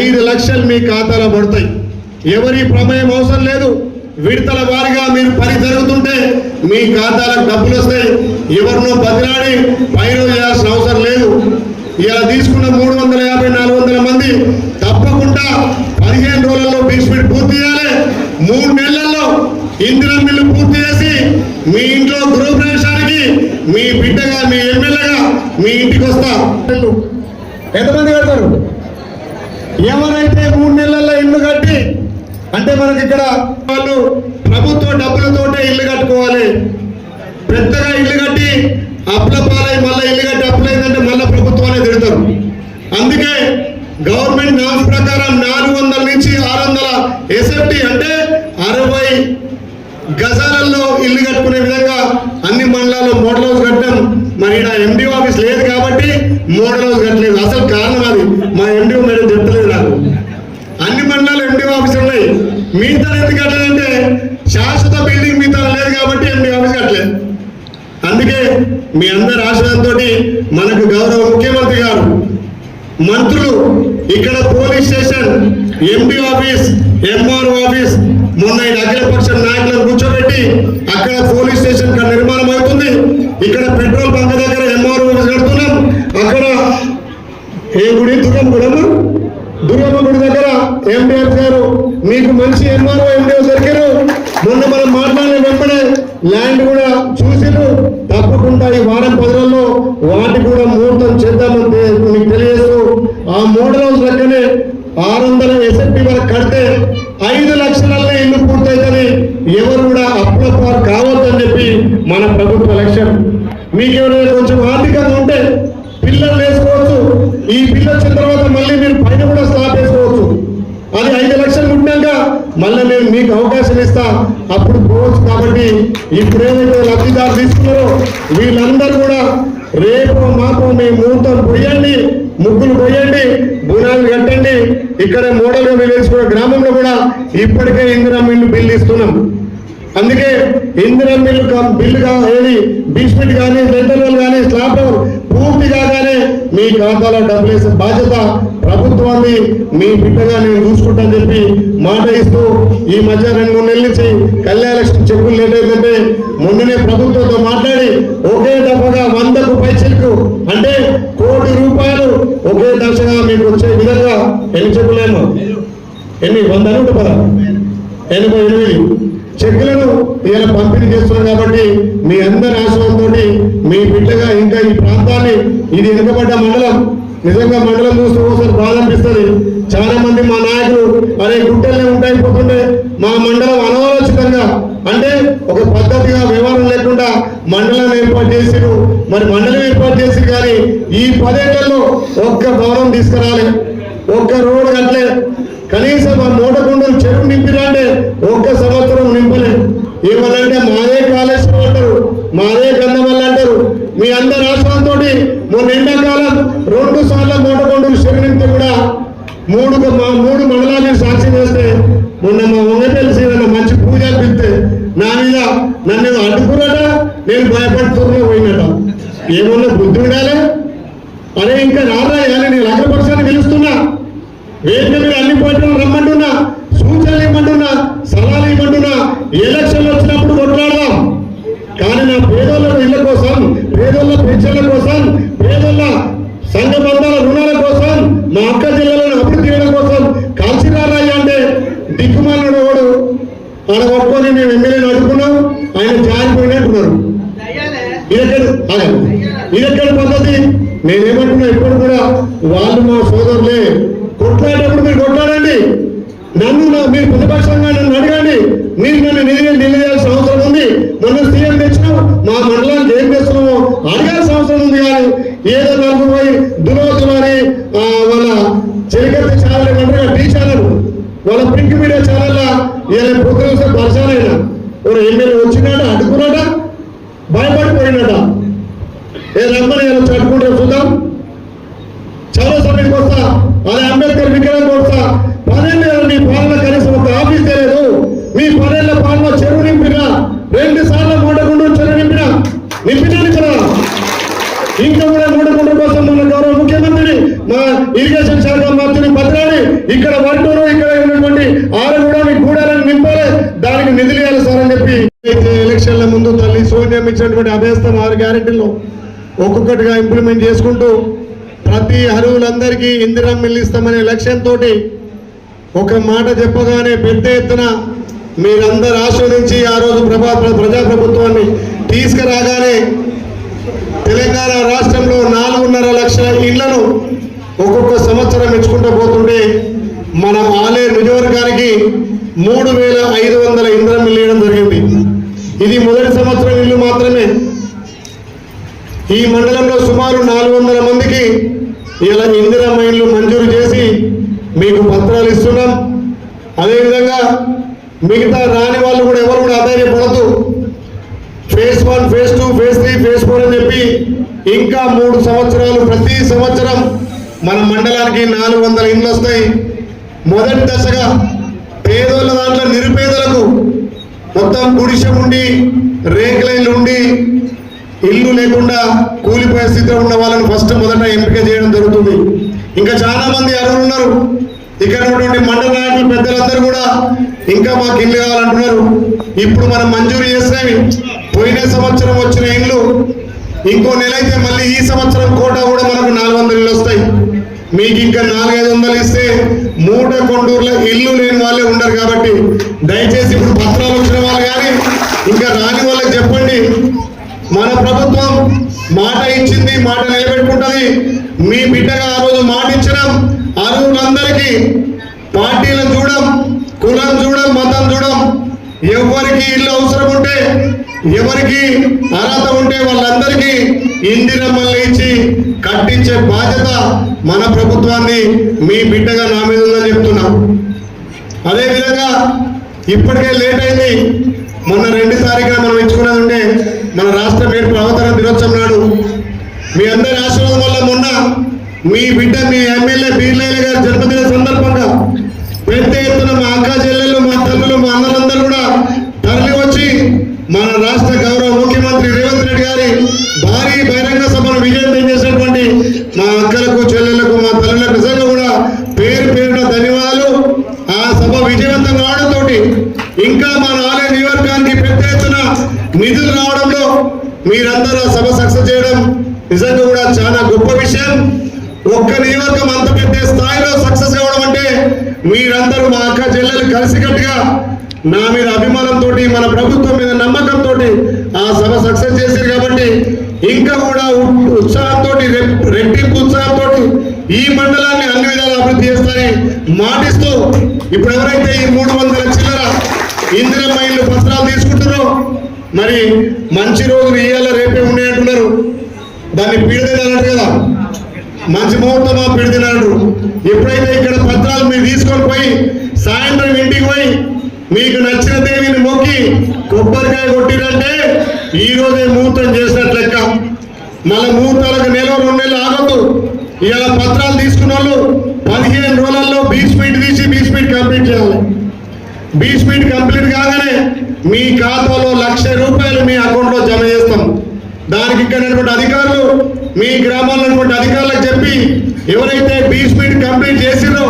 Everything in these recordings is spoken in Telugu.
ఐదు లక్షలు మీ ఖాతాలో పడతాయి. ఎవరి ప్రమేయం అవసరం లేదు. విడతల వారిగా మీరు పని జరుగుతుంటే మీ ఖాతాలకు డబ్బులు వస్తాయి. ఎవరినో బదిలాడి పైరు చేయాల్సిన అవసరం లేదు. ఇలా తీసుకున్న మూడు వందల యాభై నాలుగు వందల మంది తప్పకుండా పదిహేను రోజుల్లో బీస్పీడ్ పూర్తి చేయాలి. మూడు నెలల్లో ఇందిరా మిల్లు పూర్తి చేసి మీ ఇంట్లో గృహప్రవేశానికి మీ బిడ్డగా మీ ఎమ్మెల్యేగా మీ ఇంటికి వస్తా. ఎంతమంది కడతారు? ఎవరైతే మూడు నెలల్లో ఇల్లు కట్టి అంటే మనకి ఇక్కడ వాళ్ళు ప్రభుత్వ డబ్బులతోటే ఇల్లు కట్టుకోవాలి. పెద్దగా ఇల్లు కట్టి అప్పుల పాలై మళ్ళీ ఇల్లు కట్టి అప్పులైందంటే మళ్ళీ ప్రభుత్వాన్ని తిడతారు. అందుకే గవర్నమెంట్ నామ్స్ ప్రకారం నాలుగు వందల నుంచి ఆరు వందల ఎస్ఎఫ్టీ అంటే అరవై గజాలలో ఇల్లు కట్టుకునే విధంగా అన్ని మండలాల్లో మోడల్ హౌస్ కట్టడం. మరి ఈడ ఎండి ఆఫీస్ లేదు కాబట్టి మోడల్ హౌస్ కట్టలేదు. అసలు కారణం అది మా ఎండి మేడం చెప్తలేదు నాకు అన్ని మండలాలు ఎండి ఆఫీస్ ఉన్నాయి మిగతా ఎందుకు కట్టలేదంటే శాశ్వత బిల్డింగ్ మిగతా లేదు కాబట్టి మీ ఆఫీస్ కట్టలేదు? అందుకే మీ అందరి ఆశయంతో మనకు గౌరవ ముఖ్యమంత్రి గారు మంత్రులు ఇక్కడ police station MP office MRO office మొన్న ఈ అఖిలపక్ష నాయకులను కూర్చోబెట్టి అక్కడ పోలీస్ స్టేషన్ ఇక్కడ నిర్మాణం అవుతుంది. ఇక్కడ పెట్రోల్ బంక్ దగ్గర ఎంఆర్ఓ ఆఫీస్ కడుతున్నాం. అక్కడ ఏ గుడి? దుర్గమ్మ కూడా దుర్గమ్మ గుడి దగ్గర ఎండిఎఫ్ గారు మీకు మంచి ఎంఆర్ఓ ఎండిఓ దొరికారు మొన్న మనం మాట్లాడిన వెంటనే ల్యాండ్ కూడా చూసిరు తప్పకుండా ఈ వారం పది రోజుల్లో వాటి కూడా ముహూర్తం చేద్దామని తె- మీకు తెలియజేస్తూ ఆ మోడల్ హౌస్ లెక్కనే ఆరు వందల ఎస్ఎఫ్టీ వరకు కడితే ఐదు లక్షలలో ఇల్లు పూర్తయితని ఎవరు కూడా అప్పుల పాలు కావద్దని చెప్పి మన ప్రభుత్వ లక్ష్యం మీకు ఎవరైనా కొంచెం ఆర్థికంగా ఉంటే పిల్లలు వేసుకోవచ్చు ఈ పిల్ల వచ్చిన తర్వాత మళ్ళీ మీరు పైన కూడా స్లాబ్ వేసుకోవచ్చు అది ఐదు లక్షలు ఉండాక మళ్ళీ నేను మీకు అవకాశం ఇస్తా. అప్పుడు పోవచ్చు కాబట్టి ఇప్పుడు ఏదైతే లబ్ధిదారు తీసుకున్నారో వీళ్ళందరూ కూడా రేపు మాకు మీ ముహూర్తం పోయండి ముగ్గులు పోయండి బునాలు కట్టండి. ఇక్కడ మోడల్గా గ్రామంలో కూడా ఇప్పటికే ఇందిరా మిల్లు బిల్లు ఇస్తున్నాం. అందుకే ఇందిరా మిల్లు బిల్లు ఏది? బీస్మెంట్ కానీ లెంటర్లు కానీ స్లాబ్ పూర్తి కాగానే మీ ఖాతాలో డబ్బులు వేసే బాధ్యత ప్రభుత్వాన్ని మీ బిడ్డగా నేను చూసుకుంటానని చెప్పి మాట ఇస్తూ ఈ మధ్య రెండు మూడు నెలల నుంచి కళ్యాణ లక్ష్మి చెప్పులు లేట్ మొన్ననే ప్రభుత్వంతో మాట్లాడి ఒకే దఫగా వందకు పైసలకు అంటే కోటి రూపాయలు ఒకే దశగా మీకు వచ్చే విధంగా ఎన్ని చెప్పులేమో ఎన్ని? వంద నూట పద ఎనభై ఎనిమిది. చెక్కులను ఇలా పంపిణీ చేస్తున్నాం కాబట్టి మీ అందరి ఆశ్రమంతో మీ బిడ్డగా ఇంకా ఈ ప్రాంతాన్ని ఇది వెనుకబడ్డ మండలం నిజంగా మండలం చూస్తే ఒకసారి బాధ అనిపిస్తుంది చాలా మంది మా నాయకులు అరే గుట్టలే ఉంటాయి పోతుండే మా మండలం అనాలోచితంగా. అంటే ఒక పద్ధతిగా వ్యవహారం లేకుండా మండలం ఏర్పాటు చేసిరు. మరి మండలం ఏర్పాటు చేసి కానీ ఈ పదేళ్ళలో ఒక్క భవనం తీసుకురాలి. ఒక్క రోడ్డు కట్టలే. కనీసం ఆ మూటకుండలు చెరువు నింపిరంటే ఒక్క సంవత్సరం నింపలే. ఏమనంటే మాదే కాళేశ్వరం అంటారు మాదే గంధమల్ల అంటారు. మీ అందరు ఆశ్రమంతో మొన్న ఎండాకాలం రెండు సార్లు మూటకొండలు చెరువు కూడా మూడు మూడు మండలాన్ని సాక్షి వేస్తే మొన్న మా ఉంగపల్లి సీనన్న మంచి పూజ పిలిస్తే నా మీద నన్ను అడ్డుకున్నట నేను భయపడుతున్నా పోయినట. ఏమన్నా బుద్ధి ఉండాలి? అరే ఇంకా రారాయాలి నేను అగ్రపక్షాన్ని గెలుస్తున్నా వేదిక మీద అన్ని పార్టీలు రమ్మంటున్నా సూచనలు ఇవ్వమంటున్నా సలహాలు ఇవ్వమంటున్నా ఎలక్షన్లు వచ్చినప్పుడు కొట్లాడదాం కానీ నా పేదోళ్ళ ఇళ్ళ కోసం పేదోళ్ళ పెన్షన్ల కోసం పేదోళ్ళ సంఘ బంధాల రుణాల కోసం మా అక్క జిల్లాలను అభివృద్ధి చేయడం కోసం కలిసి రారాయ్యా అంటే దిక్కుమాలిన వాడు ఆడ ఒప్పుకొని మేము ఎమ్మెల్యేని అడుగుకున్నాం ఆయన జారిపోయినట్టున్నారు. ఇదెక్కడ ఇదెక్కడ పద్ధతి నేనేమంటున్నా ఇప్పుడు కూడా వాళ్ళు మా సోదరులే కొట్లాడేటప్పుడు మీరు కొట్లాడండి. నన్ను మీరు ప్రతిపక్షంగా నన్ను అడగండి. మీరు నన్ను నిధులు నిలదీయాల్సిన అవసరం ఉంది. నన్ను సీఎం తెచ్చినాం మా మండలానికి ఏం చేస్తున్నామో అడగాల్సిన అవసరం ఉంది కానీ ఏదో నలుగురు పోయి దురోతులని వాళ్ళ చెలికత్తి ఛానల్ ఏమంటారు టీ ఛానల్ వాళ్ళ ప్రింట్ మీడియా ఛానల్ ఇలా ప్రోగ్రామ్స్ పరిచయం అయినా. ఒక ఎమ్మెల్యే వచ్చినాడా అడ్డుకున్నాడా భయపడిపోయినట ఏ రమ్మని ఇలా చట్టుకుంటే చూద్దాం చాలా సమయానికి వస్తా అదే అంబేద్కర్ విగ్రహం వస్తా పదేళ్ళు మీ పాలన కనీసం ఒక ఆఫీస్ తెలియదు మీ పదేళ్ళ పాలన చెరువు నింపిన రెండు సార్లు మూడగుండు చెరువు నింపిన నింపినాను కదా ఇంకా కూడా మూడగుండు కోసం మన గౌరవ ముఖ్యమంత్రిని మా ఇరిగేషన్ శాఖ మంత్రిని భద్రాని ఇక్కడ వర్టూరు ఇక్కడ ఉన్నటువంటి ఆరగూడ మీ గూడాలను నింపాలి దానికి నిధులు ఇవ్వాలి సార్ అని చెప్పి అయితే ఎలక్షన్ల ముందు తల్లి సోనియా ఇచ్చినటువంటి అభ్యస్తం ఆరు గ్యారెంటీలు ఒక్కొక్కటిగా ఇంప్లిమెంట్ చేసుకుంటూ ప్రతి అరువులందరికీ ఇందిరం మిల్లిస్తామనే లక్ష్యంతో ఒక మాట చెప్పగానే పెద్ద ఎత్తున మీరందరూ ఆశ్రయించి ఆ రోజు ప్రభా ప్రజాప్రభుత్వాన్ని తీసుకురాగానే తెలంగాణ రాష్ట్రంలో నాలుగున్నర లక్షల ఇళ్ళను ఒక్కొక్క సంవత్సరం ఇచ్చుకుంటూ పోతుంటే మన ఆలయ నియోజకవర్గానికి మూడు వేల ఐదు వందల ఇంద్రం ఇవ్వడం జరిగింది. ఇది మొదటి సంవత్సరం ఇల్లు మాత్రమే. ఈ మండలంలో సుమారు నాలుగు వందల మందికి ఇలా ఇందిరమ్మ ఇల్లు మంజూరు చేసి మీకు పత్రాలు ఇస్తున్నాం. అదేవిధంగా మిగతా రాని వాళ్ళు కూడా ఎవరు కూడా ఆధార్యపడద్దు phase one phase two phase three phase four అని చెప్పి ఇంకా మూడు సంవత్సరాలు ప్రతి సంవత్సరం మన మండలానికి నాలుగు వందల ఇండ్లు వస్తాయి మొదటి దశగా పేదోళ్ళ దాంట్లో నిరుపేదలకు మొత్తం గుడిసె ఉండి రేకులైన్లు ఉండి ఇల్లు లేకుండా కూలిపోయే స్థితిలో ఉన్న వాళ్ళని ఫస్ట్ మొదట ఎంపిక చేయడం జరుగుతుంది. ఇంకా చాలా మంది అర్హులు ఉన్నారు. ఇక్కడ ఉన్నటువంటి మండల నాయకులు పెద్దలందరూ కూడా ఇంకా మాకు ఇల్లు కావాలంటున్నారు. ఇప్పుడు మనం మంజూరు చేసినవి పోయిన సంవత్సరం వచ్చిన ఇల్లు ఇంకో నెల అయితే మళ్ళీ ఈ సంవత్సరం కోట కూడా మనకు నాలుగు వందల ఇల్లు వస్తాయి. మీకు ఇంకా నాలుగైదు వందలు ఇస్తే మూట కొండూరులో ఇల్లు లేని వాళ్ళే ఉండరు కాబట్టి దయచేసి ఇప్పుడు పత్రాలు వచ్చిన వాళ్ళు కానీ ఇంకా రాని వాళ్ళకి చెప్పండి. మన ప్రభుత్వం మాట ఇచ్చింది మాట నిలబెట్టుకుంటుంది. మీ బిడ్డగా ఆ రోజు మాట ఇచ్చడం అర్హులందరికీ పార్టీలను చూడం కులం చూడం మతం చూడం. ఎవరికి ఇల్లు అవసరం ఉంటే ఎవరికి అర్హత ఉంటే వాళ్ళందరికీ ఇందిరమ్మల్ని ఇచ్చి కట్టించే బాధ్యత మన ప్రభుత్వాన్ని మీ బిడ్డగా నా మీద ఉందని చెప్తున్నా. అదేవిధంగా ఇప్పటికే లేట్ అయింది. మొన్న రెండు తారీఖున మనం ఇచ్చుకున్నది ఉంటే మన రాష్ట్ర పేరు అవతరణ దినోత్సవం నాడు మీ అందరి ఆశీర్వాదం వల్ల మొన్న మీ బిడ్డ మీ ఎమ్మెల్యే బీర్లయ్య గారి జన్మదిన సందర్భంగా పెద్ద ఎత్తున మా అక్క చెల్లెళ్ళు మా తల్లులు మా అన్నలందరూ కూడా తరలి వచ్చి మన రాష్ట్ర గౌరవ ముఖ్యమంత్రి రేవంత్ రెడ్డి గారి భారీ బహిరంగ సభను విజయవంతం చేసినటువంటి మా అక్కలకు చెల్లెలకు మా తల్లులకు నిజంగా కూడా పేరు పేరున ధన్యవాదాలు ఆ సభ విజయవంతం కావడంతో మన ఆలయ నియోజకానికి పెద్ద ఎత్తున నిధులు రావడంలో మీరందరూ సభ సక్సెస్ చేయడం నిజంగా కూడా చాలా గొప్ప విషయం. ఒక్క నియోజకం అంత పెద్ద స్థాయిలో సక్సెస్ కావడం అంటే మీరందరూ మా అక్క చెల్లెలు కలిసికట్టుగా నా మీద అభిమానంతో మన ప్రభుత్వం మీద నమ్మకంతో ఆ సభ సక్సెస్ చేశారు కాబట్టి ఇంకా కూడా ఉత్సాహంతో రెట్టింపు ఉత్సాహంతో ఈ మండలాన్ని అన్ని విధాలు అభివృద్ధి చేస్తారని మాటిస్తూ ఇప్పుడు ఎవరైతే ఈ మూడు వందల చిల్లర ఇందిరమ్మ ఇల్లు పత్రాలు తీసుకుంటున్నారు మరి మంచి రోజులు ఇయ్యాల రేపే ఉన్నాయంటున్నారు దాన్ని పీడదినాలంట కదా. మంచి ముహూర్తమా పెడిదినాడు ఎప్పుడైతే ఇక్కడ పత్రాలు మీరు తీసుకొని పోయి సాయంత్రం ఇంటికి పోయి మీకు నచ్చిన దేవిని మొక్కి కొబ్బరికాయ కొట్టిరంటే ఈ రోజే ముహూర్తం చేసినట్లు లెక్క. మళ్ళీ ముహూర్తాలకు నెల రెండు నెలలు ఆగద్దు. ఇవాళ పత్రాలు తీసుకున్న వాళ్ళు పదిహేను రోజులలో బీచ్ బీచ్మెంట్ కంప్లీట్ కాగానే మీ ఖాతాలో లక్ష రూపాయలు మీ అకౌంట్లో జమ చేస్తాం. దానికి ఇక్కడ అధికారులు మీ గ్రామాల్లో అధికారులకు చెప్పి ఎవరైతే బీచ్మెంట్ కంప్లీట్ చేసిరో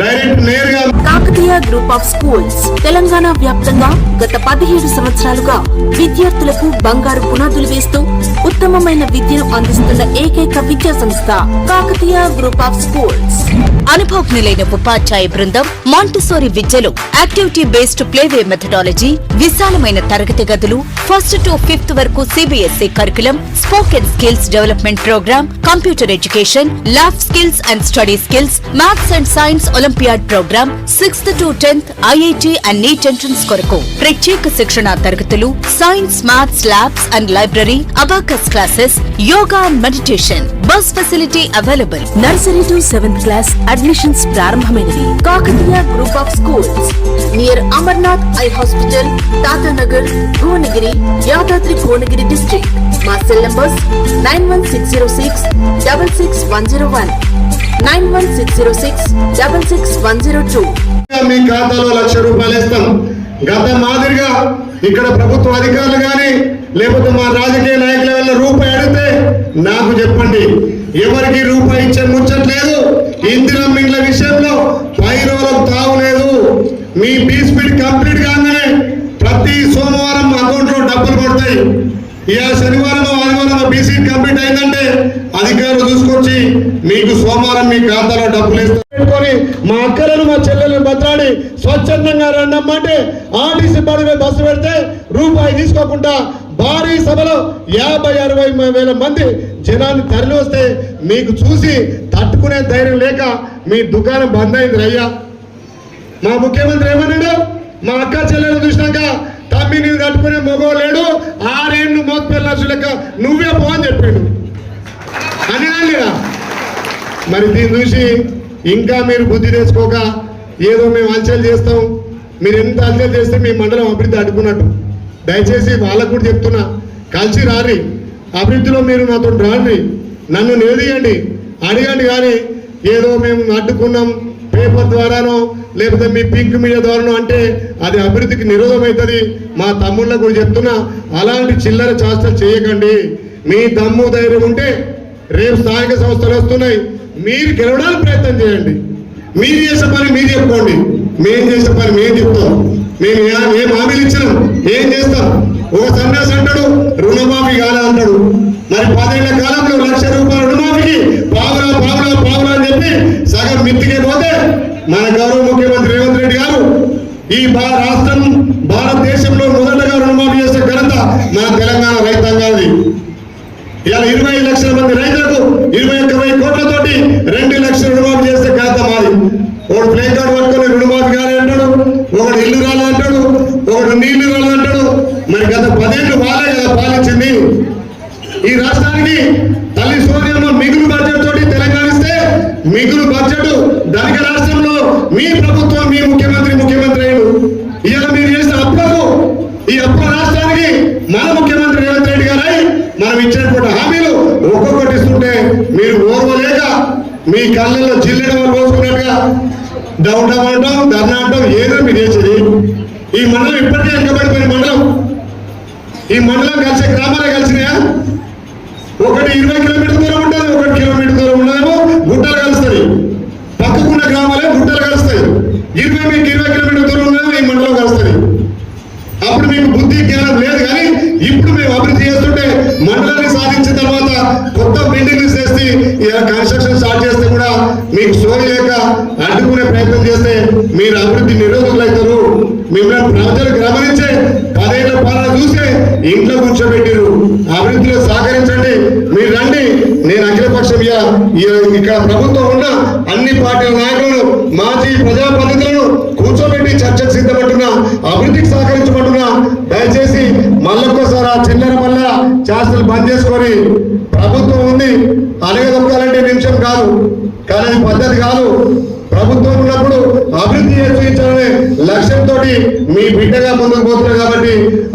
డైరెక్ట్ నేరుగా Kakatiya group of schools Telangana వ్యాప్తంగా గత పదిహేడు సంవత్సరాలుగా విద్యార్థులకు బంగారు పునాదులు వేస్తూ ఉత్తమమైన విద్యను అందిస్తున్న ఏకైక విద్యా సంస్థ కాకతీయ గ్రూప్ ఆఫ్ స్కూల్స్. అనుభవజ్ఞులైన ఉపాధ్యాయ బృందం మాంటిసోరి విద్యలో యాక్టివిటీ బేస్డ్ ప్లేవే మెథడాలజీ విశాలమైన తరగతి గదులు ఫస్ట్ టు ఫిఫ్త్ వరకు CBSE curriculum spoken skills development programme computer education lab skills and study skills maths and science olympiad programme sixth to tenth IIT and NEET entrance కొరకు ప్రత్యేక శిక్షణ తరగతులు science maths labs and library abacus classes yoga and meditation bus facility available. Nursery to seventh class admissions ప్రారంభమైనవి Kakatiya group of schools. Near Amarnath eye hospital Tatanagar Bhuvanagiri Yadadri Bhuvanagiri district. మా cell numbers nine one six zero six double six one zero one. Nine one six zero six double six one zero two. మీ ఖాతాలో లక్ష రూపాయలు ఇస్తాం. గత మాదిరిగా ఇక్కడ ప్రభుత్వ అధికారులు కానీ లేకపోతే మా రాజకీయ నాయకుల వల్ల రూపాయి అడిగితే నాకు చెప్పండి ఎవరికి రూపాయి ఇచ్చే ముచ్చట్లేదు ఇందిరం ఇండ్ల విషయంలో పై మీ బీ స్పీడ్ కంప్లీట్ కాగానే ప్రతి సోమవారం అకౌంట్లో డబ్బులు పడతాయి. ఇక శనివారం ఆదివారం బీసీ కంప్లీట్ అయిందంటే అధికారులు చూసుకొచ్చి మీకు సోమవారం మీ ఖాతాలో డబ్బులు ఇస్తారు. పెట్టుకొని మా అక్కలను మా చెల్లెలను భద్రాడి స్వచ్ఛందంగా రండమ్మంటే ఆర్టీసీ బడి బస్సు పెడితే రూపాయి తీసుకోకుండా భారీ సభలో యాభై అరవై వేల మంది జనాన్ని తరలి వస్తే మీకు చూసి తట్టుకునే ధైర్యం లేక మీ దుకాణం బంద్ అయింది అయ్యా. మా ముఖ్యమంత్రి ఏమన్నాడు? మా అక్క చెల్లెలు చూసినాక తమ్మి నీవు తట్టుకునే మగో లేడు ఆరేళ్ళు మోత్పిల్లసు లెక్క నువ్వే పో అని చెప్పాడు. అని లేదా మరి దీన్ని చూసి ఇంకా మీరు బుద్ధి తెచ్చుకోక ఏదో మేము అంచెలు చేస్తాం. మీరు ఎంత అంచెలు చేస్తే మీ మండలం అభివృద్ధి అడ్డుకున్నట్టు. దయచేసి వాళ్ళకు కూడా చెప్తున్నా కలిసి రారి అభివృద్ధిలో మీరు నాతో రాండి. నన్ను నిలదీయండి. అడిగండి కానీ ఏదో మేము అడ్డుకున్నాం పేపర్ ద్వారానో లేకపోతే మీ పింక్ మీడియా ద్వారానో అంటే అది అభివృద్ధికి నిరోధం అవుతుంది. మా తమ్ముళ్ళకు కూడా చెప్తున్నా అలాంటి చిల్లర చేష్టలు చేయకండి. మీ దమ్ము ధైర్యం ఉంటే రేపు స్థానిక సంస్థలు వస్తున్నాయి. మీరు గెలవడానికి ప్రయత్నం చేయండి. మీరు చేసే పని మీరు చెప్పుకోండి. మేము చేసే పని మేము చెప్తాం. మేము ఏ- ఏం హామీలు ఇచ్చినాం? ఏం చేస్తాం? ఒక సన్యాసి అంటాడు రుణమాఫీ కాలే అంటాడు. మరి పదేళ్ళ కాలంలో లక్ష రూపాయల రుణమాఫీకి పావులా పావులా పావులా అని చెప్పి సగం మిత్తికే పోతే మన గౌరవ ముఖ్యమంత్రి రేవంత్ రెడ్డి గారు ఈ రాష్ట్రం భారతదేశంలో మొదటగా రుణమాఫీ చేసే ఘనత మన తెలంగాణ రైతాంగాది ఇలా ఇరవై లక్షల మంది రైతులకు ఇరవై ఒక్క వెయ్యి కోట్లతోటి రెండు లక్షల రుణమాఫీ చేస్తే ఘనత మాది. ఒకడు ప్లే కార్డు పట్టుకొని రుణమాఫీ కాని అంటాడు. ఒకడు ఇల్లు రాలి అంటాడు ఒకడు నీళ్ళు రాలి అంటాడు మరి గత పదేళ్ళు వచ్చింది. ఈ రాష్ట్రానికి తల్లి సూర్యమ్మ మిగులు బడ్జెట్ తోటి తెలంగాణ ఇస్తే మిగులు బడ్జెట్ ధనిక రాష్ట్రంలో మీ ప్రభుత్వం మీ ముఖ్యమంత్రి ముఖ్యమంత్రి అయ్యాడు. ఇవాళ మీరు చేసిన అప్పులకు ఈ అప్పుల రాష్ట్రానికి మన ముఖ్యమంత్రి రేవంత్ రెడ్డి గారై మనం ఇచ్చినటువంటి హామీలు ఒక్కొక్కటి ఇస్తుంటే మీరు ఓర్వలేక మీ కళ్ళల్లో జిల్లెడ పోసుకున్నట్టుగా డౌట్ అవ్వడం ధర్నా అంటాం ఏదో మీరు చేసేది. ఈ మండలం ఇప్పటికే ఎంకబడిపోయిన మండలం. ఈ మండలం కలిసే గ్రామాలే కలిసినాయా? ఒకటి ఇరవై కిలోమీటర్ దూరం ఉంటుంది ఒకటి కిలోమీటర్ దూరం ఉండదేమో గుట్టలు కలుస్తాయి. పక్కకున్న గ్రామాలే గుట్టలు కలుస్తాయి. ఇరవై మీకు ఇరవై కిలోమీటర్ దూరం ఉండదేమో ఈ మండలం కలుస్తుంది అప్పుడు మీకు బుద్ధి జ్ఞానం లేదు కానీ ఇప్పుడు మేము అభివృద్ధి చేస్తుంటే మండలాన్ని సాధించిన తర్వాత కొత్త బిల్డింగ్లు చేసి ఇలా కన్స్ట్రక్షన్ స్టార్ట్ చేస్తే కూడా మీకు సోయి లేక అడ్డుకునే ప్రయత్నం చేస్తే మీరు అభివృద్ధి నిరోధకులు అవుతారు మిమ్మల్ని ప్రజలు గమనించే ఇంట్లో కూర్చోబెట్టిరు. అభివృద్ధిలో సహకరించండి. మీరు రండి. నేను అఖిలపక్షం ఇక్కడ ప్రభుత్వం ఉన్న అన్ని పార్టీల నాయకులను మాజీ ప్రజాప్రతినిధులను కూర్చోబెట్టి చర్చకు సిద్ధపడుతున్నా అభివృద్ధికి సహకరించబడుతున్నా దయచేసి మళ్ళొక్కసారి ఆ చిల్లర వల్ల చేష్టలు బంద్ చేసుకొని ప్రభుత్వం ఉంది. అనగదొక్కాలంటే నిమిషం కాదు. కానీ అది పద్ధతి కాదు. ప్రభుత్వం ఉన్నప్పుడు అభివృద్ధి చేసి లక్ష్యంతో మీ బిడ్డగా ముందుకు పోతున్నారు కాబట్టి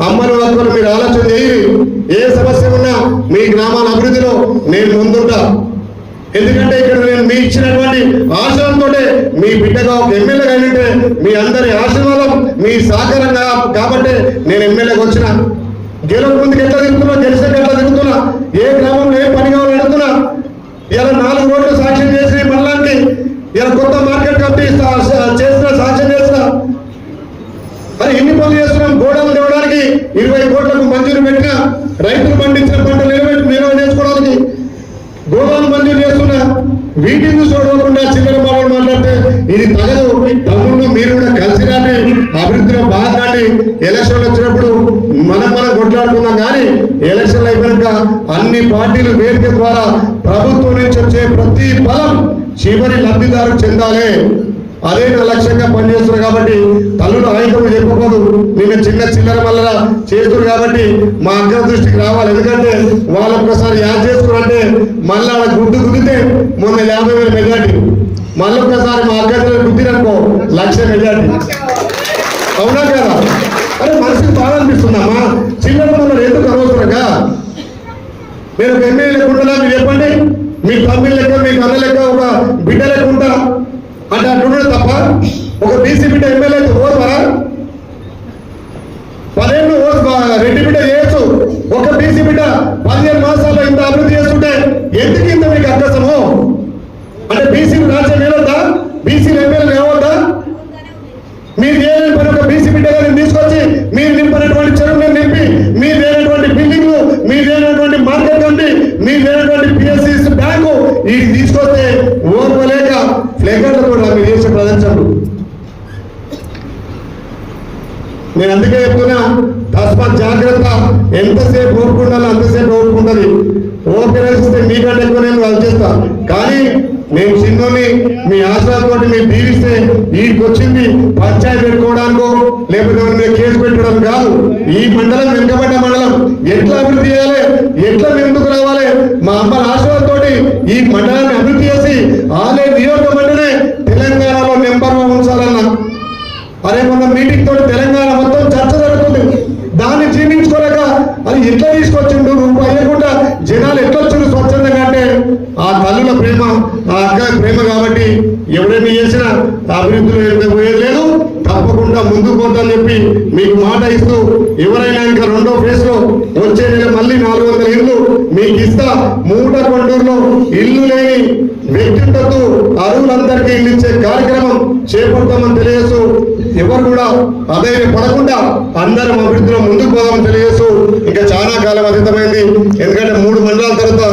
అమ్మను అక్కలు మీరు ఆలోచన చేయండి ఏ సమస్య ఉన్నా మీ గ్రామాల అభివృద్ధిలో నేను ముందుంటా. ఎందుకంటే ఇక్కడ నేను మీ ఇచ్చినటువంటి ఆశయంతో మీ బిడ్డగా ఒక ఎమ్మెల్యే అయినట్టే మీ అందరి ఆశీర్వాదం మీ సహకారంగా కాబట్టి నేను ఎమ్మెల్యేకి వచ్చిన. గెలుపు ముందుకు ఎట్లా తిరుగుతున్నా? గెలిచాక ఎట్లా తిరుగుతున్నా? ఏ గ్రామంలో ఏ పని కావాలని అడుగుతున్నా? ఇలా నాలుగు రోడ్లు సాక్ష్యం చేసి మళ్ళానికి ఇలా కొత్త మార్కెట్ కమిటీ సా- సా- చేసిన సాక్ష్యం చేసిన మరి ఎన్ని పనులు చేస్తున్నాం గోడలు తేవడానికి ఇరవై కోట్లకు మంజూరు పెట్టిన రైతులు పండించిన పంటలు నిలబెట్టి నిల్వ చేసుకోవడానికి గోదాము మంది చేస్తున్నా వీటిని చూడకుండా చిల్లర బాబు మాట్లాడితే ఇది తగదు తమ్ముళ్ళు మీరు కూడా కలిసి రాని అభివృద్ధిలో బాగాండి ఎలక్షన్లు వచ్చినప్పుడు మనం మనం కొట్లాడుకున్నాం కానీ ఎలక్షన్లు అయిపోయాక అన్ని పార్టీలు వేదిక ద్వారా ప్రభుత్వం నుంచి వచ్చే ప్రతి బలం చివరి లబ్ధిదారు చెందాలి. అదే నా లక్ష్యంగా పనిచేస్తున్నారు కాబట్టి తల్లులు ఆయకము చెప్పకూడదు నిన్న చిన్న చిల్లర వల్ల చేస్తున్నారు కాబట్టి మా అగ్ర దృష్టికి రావాలి. ఎందుకంటే వాళ్ళు ఒక్కసారి యాద్ చేసుకున్నారంటే మళ్ళీ ఆడ గుడ్డు గుద్దితే మొన్న యాభై వేల మెజార్టీ. మళ్ళీ ఒకసారి మా అక్క గుద్దిరనుకో లక్ష మెజార్టీ. అవునా కదా? అరే మనసుకి బాధ అనిపిస్తుందమ్మా చిల్లర వల్ల ఎందుకు అనవసరంగా? నేను ఒక ఎమ్మెల్యే లెక్క మీరు చెప్పండి. మీ తమ్మి లెక్క మీ కన్న లెక్క ఒక బిడ్డ లెక్క ఉంటారా అంటే అంటున్నాడు తప్ప ఒక బీసీ బిడ్డ ఎమ్మెల్యే అయితే ఓర్వరా పదేళ్ళు ఓటు రెడ్డి బిడ్డ చేయొచ్చు. ఒక బీసీ బిడ్డ పదిహేను మాసాల్లో ఇంత అభివృద్ధి చేస్తుంటే ఎందుకు ఇంత మీకు అక్కసము అంటే బీసీ రాజ్యం ఏలొద్దా బీసీ ఎమ్మెల్యే ఏమొద్దా మీరు వీటికి తీసుకొస్తే ఓర్వలేక ఫ్లెగర్లతో మీరు చేసే ప్రదర్శనలు నేను అందుకే చెప్తున్నా తస్మాత్ జాగ్రత్త. ఎంతసేపు ఓపుకుండాలో అంతసేపు ఓపుకుంటుంది ఓపెనస్తే మీకంటే ఎక్కువ నేను చేస్తా కానీ నేను చిన్నోని మీ ఆశ్రమంతో మీరు దీవిస్తే వీటికి వచ్చింది పంచాయతీ పెట్టుకోవడానికో లేకపోతే మీద కేసు పెట్టడం కాదు. ఈ మండలం వెనుకబడ్డ మండలం. ఎట్లా అభివృద్ధి చేయాలి? ఎట్లా ముందుకు రావాలి మా అమ్మ ఆశ్రమంతో ఈ మండలాన్ని అభివృద్ధి చేసి ఆలయ నియోజకమండలే తెలంగాణలో నెంబర్ వన్ ఉంచాలన్నా అరే మొన్న మీటింగ్ తోటి తెలంగాణ మొత్తం చర్చ జరుగుతుంది దాన్ని జీర్ణించుకోలేక అది ఎట్లా తీసుకొచ్చిండు నువ్వు అయ్యకుండా జనాలు ఎట్లా వచ్చారు స్వచ్ఛందంగా అంటే ఆ తల్లుల ప్రేమ ఆ అక్క ప్రేమ కాబట్టి ఎవరైనా చేసినా అభివృద్ధిలో పోయేది లేదు. తప్పకుండా ముందుకు పోతాని చెప్పి మీకు మాట ఇస్తూ ఎవరైనా ఇంకా రెండో ఫేజ్లో వచ్చే నెల మళ్ళీ నాలుగు వందల ఇల్లు మీకు ఇస్తా. మూట కొండూరులో ఇల్లు లేని వ్యక్తిగతకు అరువులందరికీ ఇల్లు ఇచ్చే కార్యక్రమం చేపడతామని తెలియజేస్తూ ఎవరు కూడా అధైర్య పడకుండా అందరం అభివృద్ధిలో ముందుకు పోదామని తెలియజేస్తూ ఇంకా చాలా కాలం అతీతమైంది. ఎందుకంటే మూడు మండలాల తర్వాత